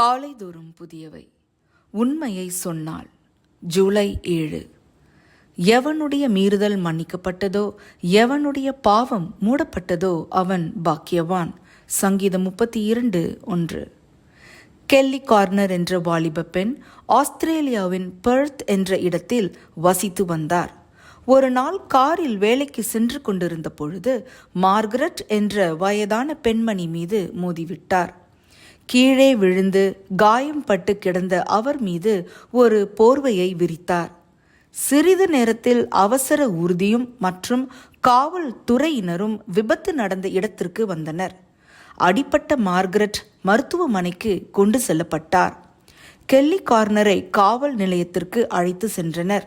காலைதோறும் புதியவை. உண்மையை சொன்னால் ஜூலை ஏழு. எவனுடைய மீறுதல் மன்னிக்கப்பட்டதோ எவனுடைய பாவம் மூடப்பட்டதோ அவன் பாக்கியவான். சங்கீதம் முப்பத்தி இரண்டு ஒன்று. கெல்லி கார்னர் என்ற வாலிப பெண் ஆஸ்திரேலியாவின் பெர்த் என்ற இடத்தில் வசித்து வந்தார். ஒரு நாள் காரில் வேலைக்கு சென்று கொண்டிருந்த பொழுது மார்கரெட் என்ற வயதான பெண்மணி மீது மோதிவிட்டார். கீழே விழுந்து காயம் பட்டு கிடந்த அவர் மீது ஒரு போர்வையை விரித்தார். சிறிது நேரத்தில் அவசர ஊர்தியும் மற்றும் காவல்துறையினரும் விபத்து நடந்த இடத்திற்கு வந்தனர். அடிப்பட்ட மார்கரெட் மருத்துவமனைக்கு கொண்டு செல்லப்பட்டார். கெல்லி கார்னரை காவல் நிலையத்திற்கு அழைத்து சென்றனர்.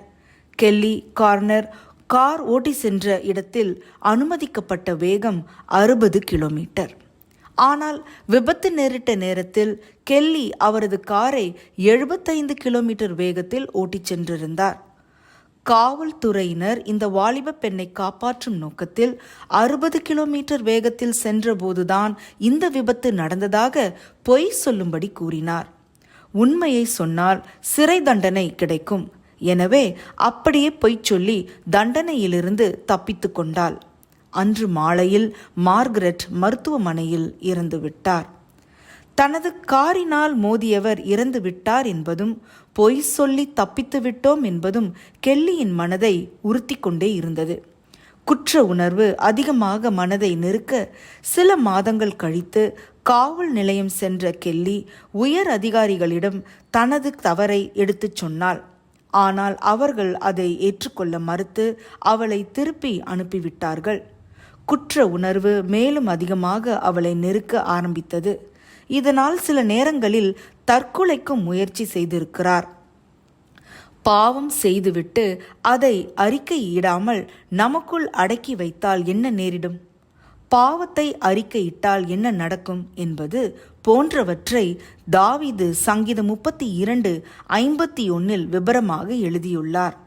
கெல்லி கார்னர் கார் ஓட்டி சென்ற இடத்தில் அனுமதிக்கப்பட்ட வேகம் அறுபது கிலோமீட்டர். ஆனால் விபத்து நேரிட்ட நேரத்தில் கெல்லி அவரது காரை எழுபத்தைந்து கிலோமீட்டர் வேகத்தில் ஓட்டிச் சென்றிருந்தார். காவல்துறையினர் இந்த வாலிப பெண்ணை காப்பாற்றும் நோக்கத்தில் அறுபது கிலோமீட்டர் வேகத்தில் சென்றபோதுதான் இந்த விபத்து நடந்ததாக பொய் சொல்லும்படி கூறினார். உண்மையை சொன்னால் சிறை தண்டனை கிடைக்கும். எனவே அப்படியே பொய் சொல்லி தண்டனையிலிருந்து தப்பித்து கொண்டாள். அன்று மாலையில் மார்கரெட் மருத்துவமனையில் இறந்து விட்டார் தனது காரினால் மோதியவர் இறந்து விட்டார் என்பதும் பொய் சொல்லி தப்பித்து விட்டோம் என்பதும் கெல்லியின் மனதை உறுத்தி கொண்டே இருந்தது. குற்ற உணர்வு அதிகமாக மனதை நெருக்க சில மாதங்கள் கழித்து காவல் நிலையம் சென்ற கெல்லி உயர் அதிகாரிகளிடம் தனது தவறை எடுத்துச் சொன்னாள். ஆனால் அவர்கள் அதை ஏற்றுக்கொள்ள மறுத்து அவளை திருப்பி அனுப்பிவிட்டார்கள். குற்ற உணர்வு மேலும் அதிகமாக அவளை நெருக்க ஆரம்பித்தது. இதனால் சில நேரங்களில் தற்கொலைக்கும் முயற்சி செய்திருக்கிறார். பாவம் செய்துவிட்டு அதை அறிக்கையிடாமல் நமக்குள் அடக்கி வைத்தால் என்ன நேரிடும்? பாவத்தை அறிக்கையிட்டால் என்ன நடக்கும் என்பது போன்றவற்றை தாவிது சங்கீதம் முப்பத்தி இரண்டு ஐம்பத்தி ஒன்னில் விபரமாக எழுதியுள்ளார்.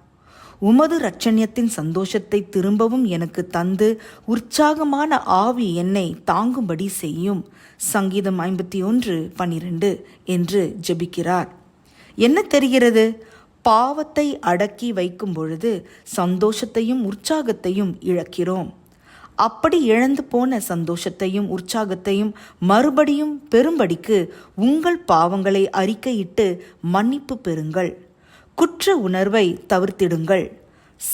உமது இரட்சண்யத்தின் சந்தோஷத்தை திரும்பவும் எனக்கு தந்து உற்சாகமான ஆவி என்னை தாங்கும்படி செய்யும். சங்கீதம் ஐம்பத்தி ஒன்று பனிரெண்டு என்று ஜெபிக்கிறார். என்ன தெரிகிறது? பாவத்தை அடக்கி வைக்கும் பொழுது சந்தோஷத்தையும் உற்சாகத்தையும் இழக்கிறோம். அப்படி இழந்து போன சந்தோஷத்தையும் உற்சாகத்தையும் மறுபடியும் பெறும்படிக்கு உங்கள் பாவங்களை அறிக்கையிட்டு மன்னிப்பு பெறுங்கள். குற்ற உணர்வை தவிர்த்திடுங்கள்.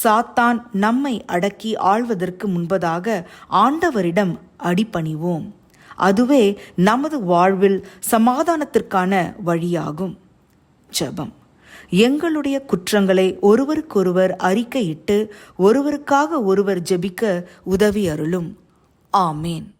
சாத்தான் நம்மை அடக்கி ஆள்வதற்கு முன்பதாக ஆண்டவரிடம் அடிபணிவோம். அதுவே நமது வாழ்வில் சமாதானத்திற்கான வழியாகும். ஜெபம். எங்களுடைய குற்றங்களை ஒருவருக்கொருவர் அறிக்கையிட்டு ஒருவருக்காக ஒருவர் ஜெபிக்க உதவி அருளும். ஆமேன்.